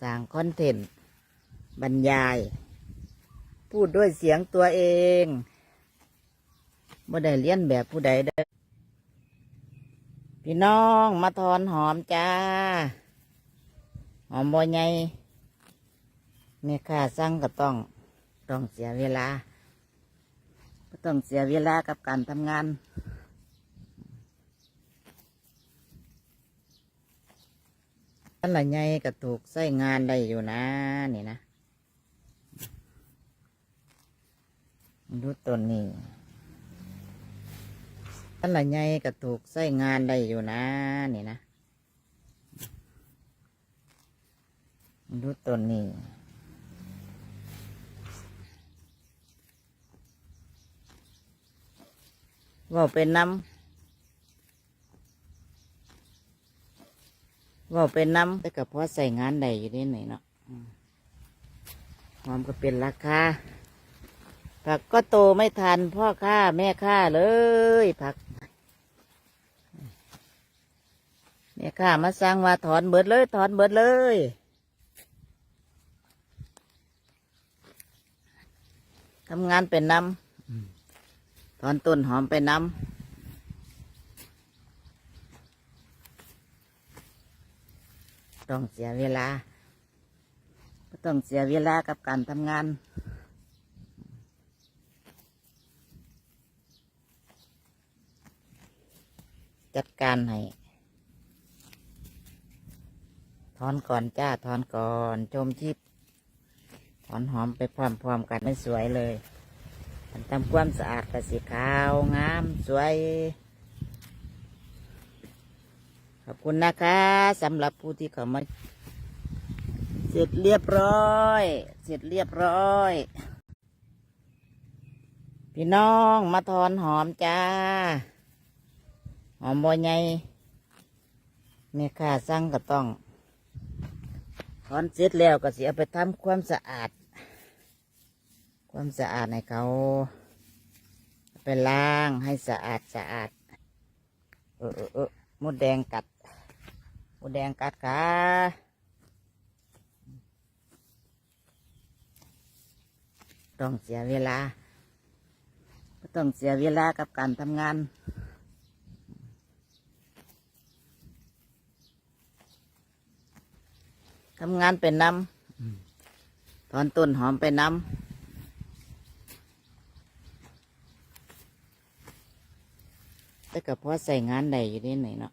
สร้างคอนเทนต์ บรรยาย พูดด้วยเสียงตัวเองบ่ได้เลียนแบบผู้ใดเด้อพี่น้องมาทอนหอมจ้า หอมบ่ใหญ่แม่ค้าสั่งก็ต้องต้องเสียเวลาก็ต้องเสียเวลากับการทำงาน อันละไงก็ถูกใช้งานได้อยู่นะ นี่นะดูต้นนี้อันละไงก็ถูกใช้งานได้อยู่นะ นี่นะดูต้นนี้ว่าเป็นน้ำ ว่าเป็นน้ำแต่ก็พอใส่งานได้อยู่นี่หน่อยเนาะอืมหอมก็เป็นราคาผักก็โตไม่ทันพ่อค้าแม่ค้าเลยผักแม่ค้ามาสั่งว่าถอนเบิดเลย ถอนเบิดเลยทำงานเป็นน้ำอืมถอนต้นหอมเป็นน้ำ ต้องเสียเวลาก็ต้องเสียเวลากับการทำงาน จัดการให้ถอนก่อนจ้าถอนก่อนชมชิปถอนหอมไปพร้อมๆกันไม่สวยเลยมันทำความสะอาดกระสีขาวงามสวย อบคุณนะคะสำหรับผู้ที่เข้ามาเสร็จเรียบร้อย เสร็จเรียบร้อย พี่น้องมาทอนหอมจ้า หอมบ่ใหญ่แม่ค้าสั่งก็ต้องถอนเสร็จแล้วก็เสิเอาไปทำความสะอาด ความสะอาดให้เขาเอาไปล้างให้สะอาดสะอาด เออเออเออมดแดงกัด มดแดงกัดขาต้องเสียเวลาต้องเสียเวลากับการทำงานทำงานเป็นน้ำถอนต้นหอมเป็นน้ำแต่ก็พอใส่งานได้อยู่นิดหนเนาะ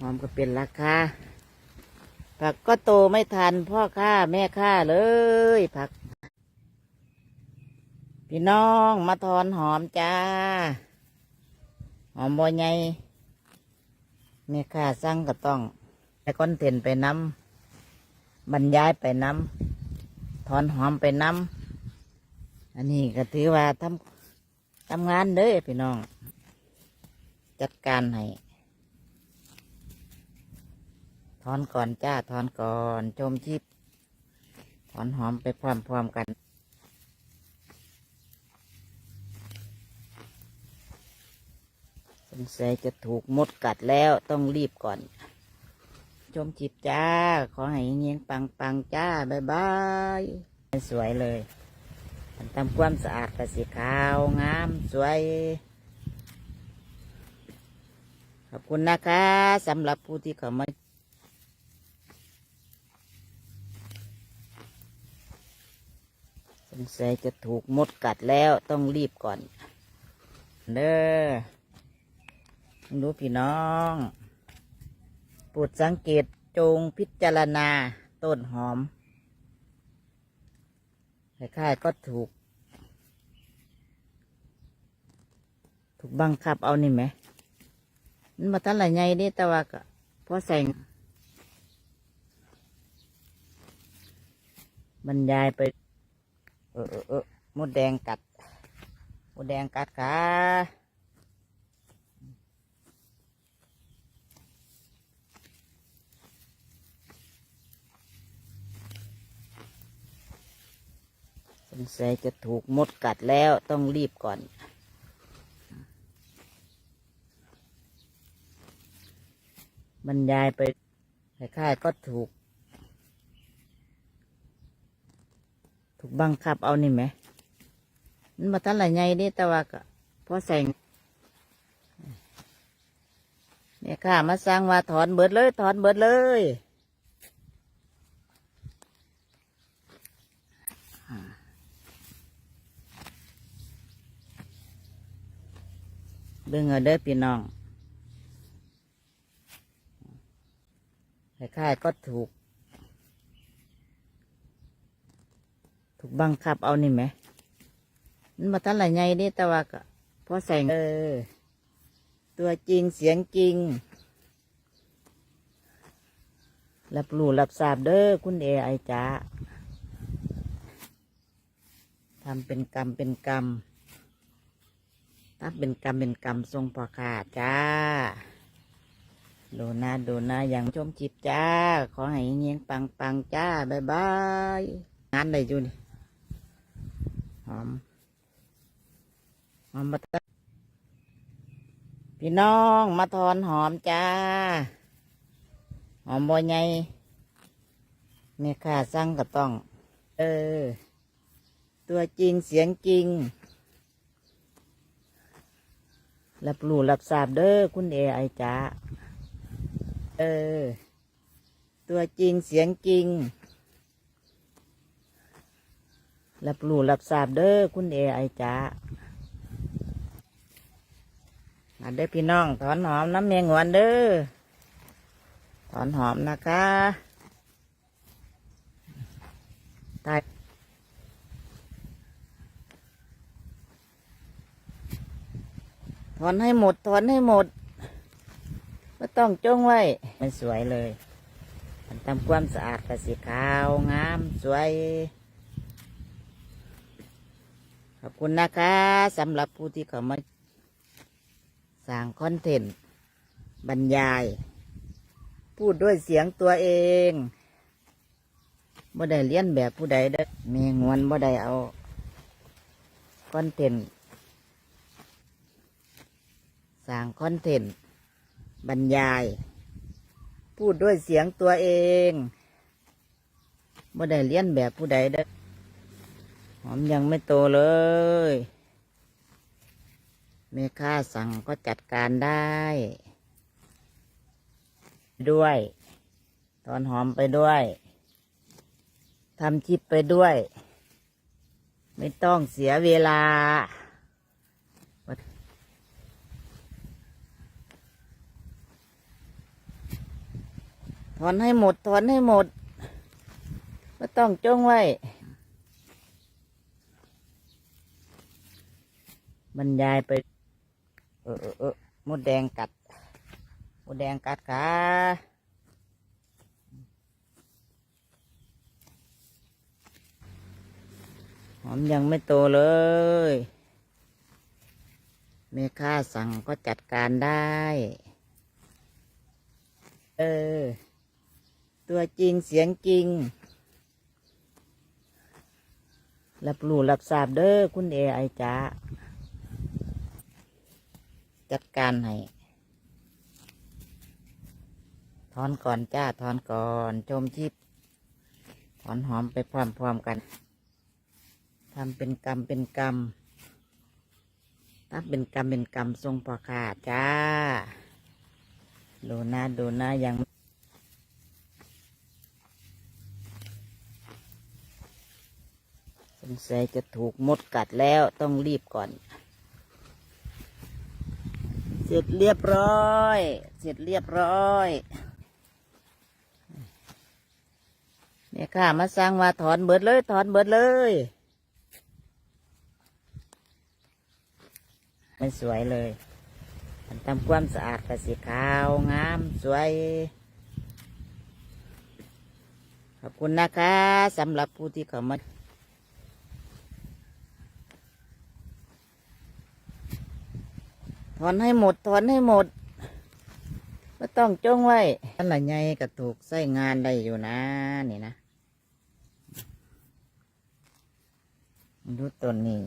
หอมก็เป็นราคาผักก็โตไม่ทันพ่อค้าแม่ค้าเลยผัก พี่น้องมาทอนหอมจ้า หอมบ่ใหญ่แม่ค้าสั่งก็ต้องแต่คอนเทนไปน้ำบรรยายไปน้ำถอนหอมไปน้ำอันนี้ก็ถือว่าทำทำงานเด้อพี่น้อง จัดการให้ ถอนก่อนจ้าถอนก่อนชมชิปถอนหอมไปพร้อมๆกันสงสัยจะถูกมดกัดแล้วต้องรีบก่อนชมจิบจ้า ขอให้เงี้ยงปังปังจ้าบ๊ายบายสวยเลยทำความสะอาดกระสีขาวงามสวยขอบคุณนะคะสำหรับผู้ที่เข้ามา งสัยจะถูกมดกัดแล้วต้องรีบก่อน เด้อดูพี่น้องโปรดสังเกตจงพิจารณาต้นหอมคล้ายๆก็ถูก ถูกบังคับเอานี่ไหมมันมาทันไรไงนี่แต่ว่าก็พอใส่บรรยายไป เออเออเออมดแดงกัดมดแดงกัดขาสงสัยจะถูกมดกัดแล้วต้องรีบก่อนบรรยายไปคล้ายๆก็ถูก ถูกบังคับเอานี่ไหมมันมาทันไรไงนี่แต่ว่าก็พอใส่เนี่ยค่ะมาสร้างว่าถอนเบิดเลย ถอนเบิดเลยเบิ่งเอาเด้อพี่น้องคล้ายๆก็ถูก ถูก บังคับเอานี่ไหมมันมาทันไรไงนี่แต่ว่าก็พอใส่เออ ตัวจริงเสียงจริง รับรู้รับทราบเด้อคุณเอไอจ้าทำเป็นกรรมเป็นกรรมถ้าเป็นกรรมเป็นกรรมทรงพอขาดจ้าดูนะดูนะอย่างชมจิบจ้า ขอให้เงี้ยงปังปังจ้า บ๊ายบาย งานได้อยู่นี่ อมหอมมาตะพี่น้องมาทอนหอมจ้า หอมบ่ใหญ่แม่ค้าสั่งก็ต้อง เออ ตัวจริงเสียงจริง รับรู้รับทราบเด้อคุณเอไอจ้า เออ ตัวจริงเสียงจริง รับรู้รับทราบเด้อคุณเอไอจ้ามาเด้อพี่น้อง ถอนหอมน้ำเมียงหวนเด้อถอนหอมนะคะตายถอนให้หมด ถอนให้หมดไม่ต้องจ้องไว้ไม่สวยเลย มันทำความสะอาดกระสีขาวงามสวย อบคุณนะคะสำหรับผู้ที่เขามาสร้างคอนเทนต์ บรรยาย พูดด้วยเสียงตัวเองบ่ได้เลี้ยนแบบผู้ใดเด้มีงวนบ่ได้เอาคอนเทนต์สร้างคอนเทนต์ บรรยาย พูดด้วยเสียงตัวเองบ่ได้เลี้ยนแบบผู้ใดเด้ หอมยังไม่โตเลยแม่ค้าสั่งก็จัดการได้ ด้วย ตอนหอมไปด้วยทำชิปไปด้วย ไม่ต้องเสียเวลาถอนให้หมดถอนให้หมดไม่ต้องจ้องไว้ บรรยายไป เออเออเออมดแดงกัดมดแดงกัดขาหอมยังไม่โตเลยแม่ค้าสั่งก็จัดการได้ เออ ตัวจริงเสียงจริง รับรู้รับทราบเด้อคุณเอไอจ้า จัดการให้ถอนก่อนจ้าถอนก่อนชมทิพถอนหอมไปพร้อมๆกันทำเป็นกรรมเป็นกรรมถ้าเป็นกรรมเป็นกรรมทรงพอขาดจ้า ดูนะดูนะยังสงสัยจะถูกมดกัดแล้วต้องรีบก่อน ร็จเรียบร้อย เสร็จเรียบร้อยเนี่ยค่ะมาสร้างวาถอนเบิดเลย ถอนเบิดเลยไม่สวยเลยมันทำความสะอาดกระสีขาวงามสวย ขอบคุณนะคะสำหรับผู้ที่เขามา อนให้หมด ถอนให้หมดไม่ต้องจ้องไว้ท่านละไงก็ถูกใส่งานได้อยู่นะ นี่นะ ดูต้นนี้